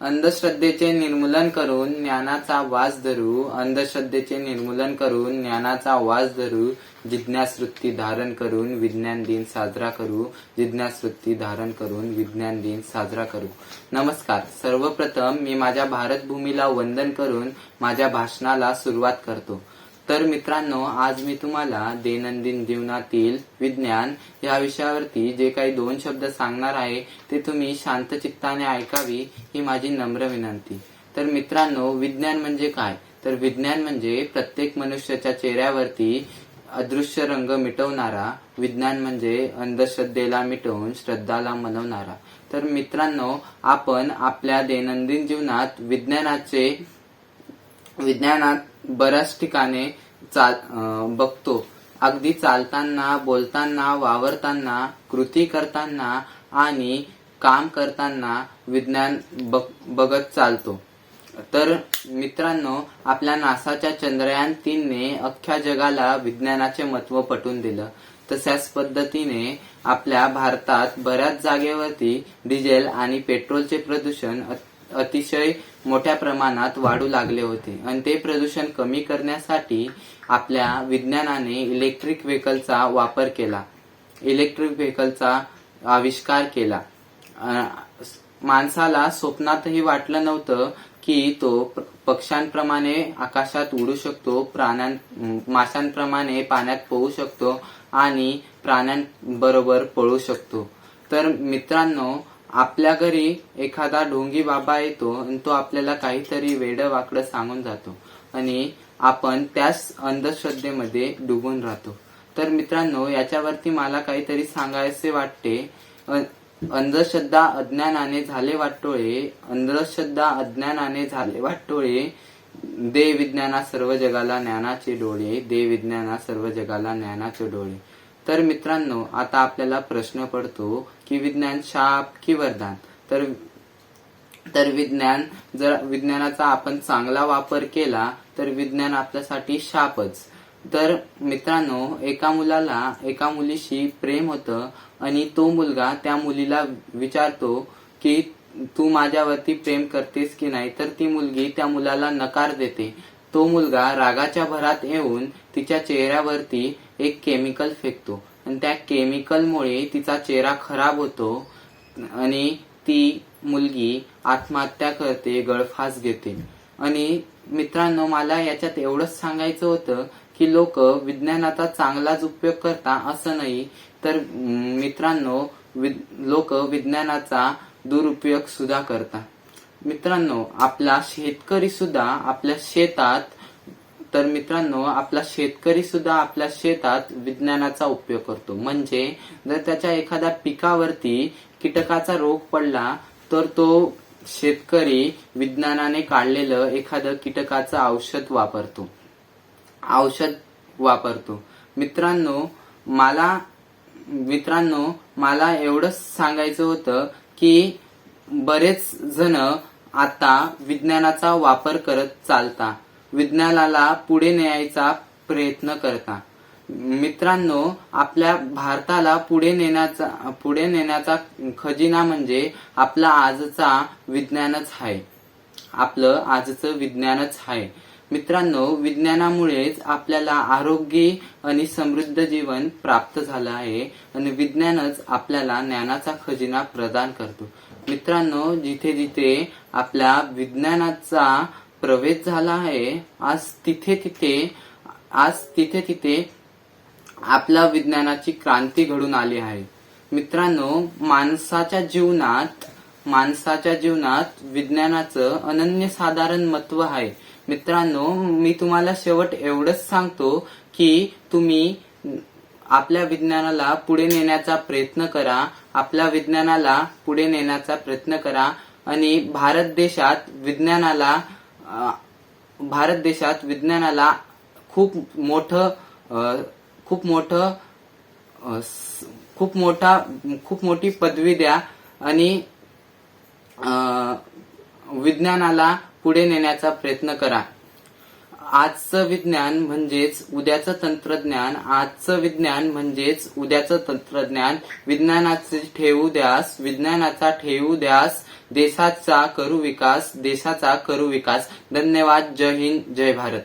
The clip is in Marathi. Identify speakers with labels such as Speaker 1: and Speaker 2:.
Speaker 1: अंधश्रद्धेचे निर्मूलन करून ज्ञानाचा वास धरू अंधश्रद्धेचे निर्मूलन करून ज्ञानाचा वास धरू जिज्ञासवृत्ती धारण करून विज्ञान दिन साजरा करू जिज्ञासवृत्ती धारण करून विज्ञान दिन साजरा करू. नमस्कार. सर्वप्रथम मी माझ्या भारत भूमीला वंदन करून माझ्या भाषणाला सुरुवात करतो. तर मित्रांनो आज मी तुम्हाला दैनंदिन जीवनातील विज्ञान या विषयावरती जे काही दोन शब्द सांगणार आहे ते तुम्ही शांत चित्ताने ऐकावी ही माझी नम्र विनंती. तर मित्रांनो विज्ञान म्हणजे काय? तर विज्ञान म्हणजे प्रत्येक मनुष्याच्या चेहऱ्यावरती अदृश्य रंग मिटवणारा विज्ञान म्हणजे अंधश्रद्धेला मिटवून श्रद्धाला मनवणारा तर मित्रांनो आपण आपल्या दैनंदिन जीवनात विज्ञानाचे विज्ञानात बऱ्याच ठिकाणी चाल बघतो. अगदी चालताना बोलताना वावरताना कृती करताना आणि काम करताना विज्ञान बघत चालतो. तर मित्रांनो आपल्या नासाच्या चंद्रयान तीनने अख्ख्या जगाला विज्ञानाचे महत्त्व पटवून दिलं. तशाच पद्धतीने आपल्या भारतात बऱ्याच जागेवरती डिझेल आणि पेट्रोलचे प्रदूषण अतिशय मोठ्या प्रमाणात वाढू लागले होते. आणि ते प्रदूषण कमी करण्यासाठी आपल्या विज्ञानाने इलेक्ट्रिक व्हेकलचा वापर केला. इलेक्ट्रिक व्हेकलचा आविष्कार केला. माणसाला स्वप्नातही वाटलं नव्हतं की तो पक्ष्यांप्रमाणे आकाशात उडू शकतो प्राण्यां माशांप्रमाणे पाण्यात पोहू शकतो आणि प्राण्यांबरोबर पळू शकतो. तर मित्रांनो आपल्या घरी एखादा ढोंगी बाबा येतो आणि तो आपल्याला काहीतरी वेड वाकडं सांगून जातो. आणि आपण त्याच अंधश्रद्धेमध्ये डुबून राहतो. तर मित्रांनो याच्यावरती मला काहीतरी सांगायचे वाटते. अंधश्रद्धा अज्ञानाने झाले वाटोळे अंधश्रद्धा अज्ञानाने झाले वाटोळे दे विज्ञाना सर्व जगाला ज्ञानाचे डोळे दे विज्ञाना सर्व जगाला ज्ञानाचे डोळे. तर मित्रांनो आता आपल्याला प्रश्न पडतो की विज्ञान शाप की वरदान? तर तर विज्ञान जर विज्ञानाचा आपण चांगला वापर केला तर विज्ञान आपल्यासाठी शापच. तर मित्रांनो एका मुलाला एका मुलीशी प्रेम होतं आणि तो मुलगा त्या मुलीला विचारतो की तू माझ्यावरती प्रेम करतेस की नाही? तर ती मुलगी त्या मुलाला नकार देते. तो मुलगा रागाच्या भरात येऊन तिच्या चेहऱ्यावरती एक केमिकल फेकतो. आणि त्या केमिकलमुळे तिचा चेहरा खराब होतो आणि ती मुलगी आत्महत्या करते गळफास घेते. आणि मित्रांनो मला याच्यात एवढंच सांगायचं होतं की लोक विज्ञानाचा चांगलाच उपयोग करता असं नाही तर मित्रांनो लोक विज्ञानाचा दुरुपयोग सुद्धा करतात. मित्रांनो आपला शेतकरी सुद्धा आपल्या शेतात तर मित्रांनो आपला शेतकरी सुद्धा आपल्या शेतात विज्ञानाचा उपयोग करतो. म्हणजे जर त्याच्या एखाद्या पिकावरती कीटकाचा रोग पडला तर तो शेतकरी विज्ञानाने काढलेलं एखादं कीटकाचं औषध वापरतो. औषध वापरतो. मित्रांनो मला मित्रांनो मला एवढंच सांगायचं होतं की बरेच जण आता विज्ञानाचा वापर करत चालता. विज्ञानाला पुढे न्यायचा प्रयत्न करता. मित्रांनो आपल्या भारताला पुढे नेण्याचा पुढे नेण्याचा खजिना म्हणजे आपला आजचा विज्ञानच आहे. आपलं आजचं विज्ञानच आहे. मित्रांनो विज्ञानामुळेच आपल्याला आरोग्य आणि समृद्ध जीवन प्राप्त झालं आहे आणि विज्ञानच आपल्याला ज्ञानाचा खजिना प्रदान करतो. मित्रांनो जिथे जिथे आपल्या विज्ञानाचा प्रवेश झाला आहे. आज तिथे तिथे आज तिथे तिथे आपल्या विज्ञानाची क्रांती घडून आली आहे. मित्रांनो माणसाच्या जीवनात माणसाच्या जीवनात विज्ञानाचं अनन्य साधारण महत्त्व आहे. मित्रांनो मी तुम्हाला शेवट एवढंच सांगतो की तुम्ही आपल्या विज्ञानाला पुढे नेण्याचा प्रयत्न करा आपल्या विज्ञानाला पुढे नेण्याचा प्रयत्न करा आणि भारत देशात विज्ञानाला भारत देशात विज्ञानाला खूप मोठं खूप मोठं खूप मोठा खूप मोठी पदवी द्या आणि विज्ञानाला पुढे नेण्याचा प्रयत्न करा. आजचं विज्ञान म्हणजेच उद्याचं तंत्रज्ञान आजचं विज्ञान म्हणजेच उद्याचं तंत्रज्ञान. विज्ञानाचे ठेवू द्यास विज्ञानाचा ठेवू द्यास. देशाचा करू विकास देशाचा करू विकास. धन्यवाद. जय हिंद. जय भारत.